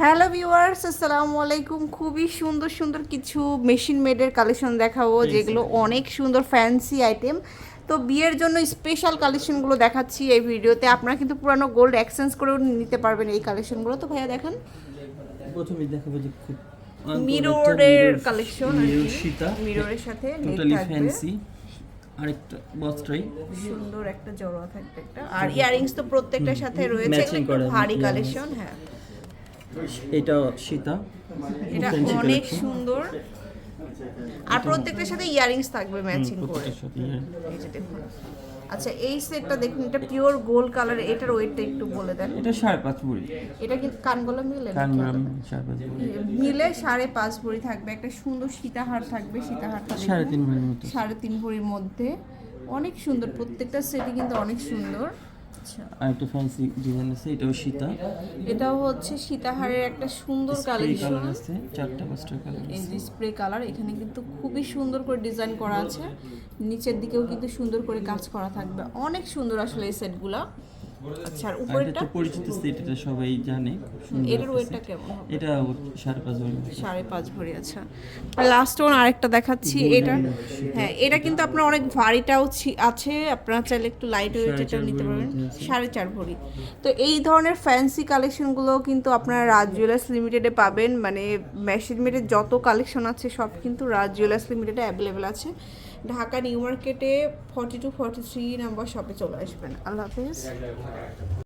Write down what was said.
Hello viewers আসসালামু আলাইকুম। খুবই সুন্দর সুন্দর কিছু মেশিন মেডের কালেকশন দেখাবো যেগুলো অনেক সুন্দর ফ্যান্সি আইটেম তো বিয়ের জন্য স্পেশাল কালেকশনগুলো দেখাচ্ছি এই ভিডিওতে। আপনারা কিন্তু পুরানো গোল্ড এক্সচেঞ্জ করেও নিতে পারবেন এই কালেকশনগুলো তো ভাইয়া দেখেন। প্রথমে দেখাবো যে খুব মিররের কালেকশন মিররের সাথে টোটালি। ফ্যান্সি আরেকটা বস্ত্রাই সুন্দর একটা জড়োয়া থাকবে একটা। আর ইয়ারিংস তো প্রত্যেকটার সাথে রয়েছে ভারী কালেকশন হ্যাঁ। এটা সীতা। এটা অনেক সুন্দর। আর প্রত্যেকটার সাথে ইয়ারিংস থাকবে ম্যাচিং করে। হ্যাঁ। আচ্ছা এই সেটটা দেখুন এটা পিওর গোল্ড কালার এটার ওয়েটটা একটু বলে দেন। এটা সাড়ে পাঁচ ভরি এটা কিন্তু কানগলা মিলে মিলে সাড়ে পাঁচ ভরি থাকবে। একটা সুন্দর সীতাহার থাকবে সীতাহারটা সাড়ে তিন ভরির মতো। সাড়ে তিন ভরির মধ্যে। অনেক সুন্দর প্রত্যেকটা সেটই কিন্তু অনেক সুন্দর। আচ্ছা। আর একটা ফ্যান্সি ডিজাইন আছে এটাও সীতা। এটাও হচ্ছে সীতাহারের একটা সুন্দর কালেকশন আছে চারটা পাঁচটা কালার এই যে স্প্রে কালার এখানে কিন্তু খুবই সুন্দর করে ডিজাইন করা আছে। নিচের দিকেও কিন্তু সুন্দর করে কাজ করা থাকবে। অনেক সুন্দর আসলে এই সেটগুলা আচ্ছা আর উপরেরটা? তো পরিচিত সেট এটা সবাই জানে এটার ওয়েটটা কেমন এটা সাড়ে পাঁচ ভরি। সাড়ে পাঁচ ভরি আচ্ছা। লাস্ট ওয়ান আরেকটা দেখাচ্ছি এটা হ্যাঁ এটা কিন্তু আপনার অনেক ভারীটাও আছে আপনারা চাইলে একটু লাইট ওয়েট এটা নিতে পারবেন। সাড়ে চার ভরি। তো এই ধরনের ফ্যান্সি কালেকশনগুলো কিন্তু আপনারা রাজ জুয়েলার্স লিমিটেডে পাবেন। মানে মেশিন মেডের যত কালেকশন আছে সব কিন্তু রাজ জুয়েলার্স লিমিটেডে অ্যাভেলেবেল আছে। ঢাকা নিউ মার্কেটে forty two forty three number শপে চলে আসবেন। আল্লাহ হাফিজ।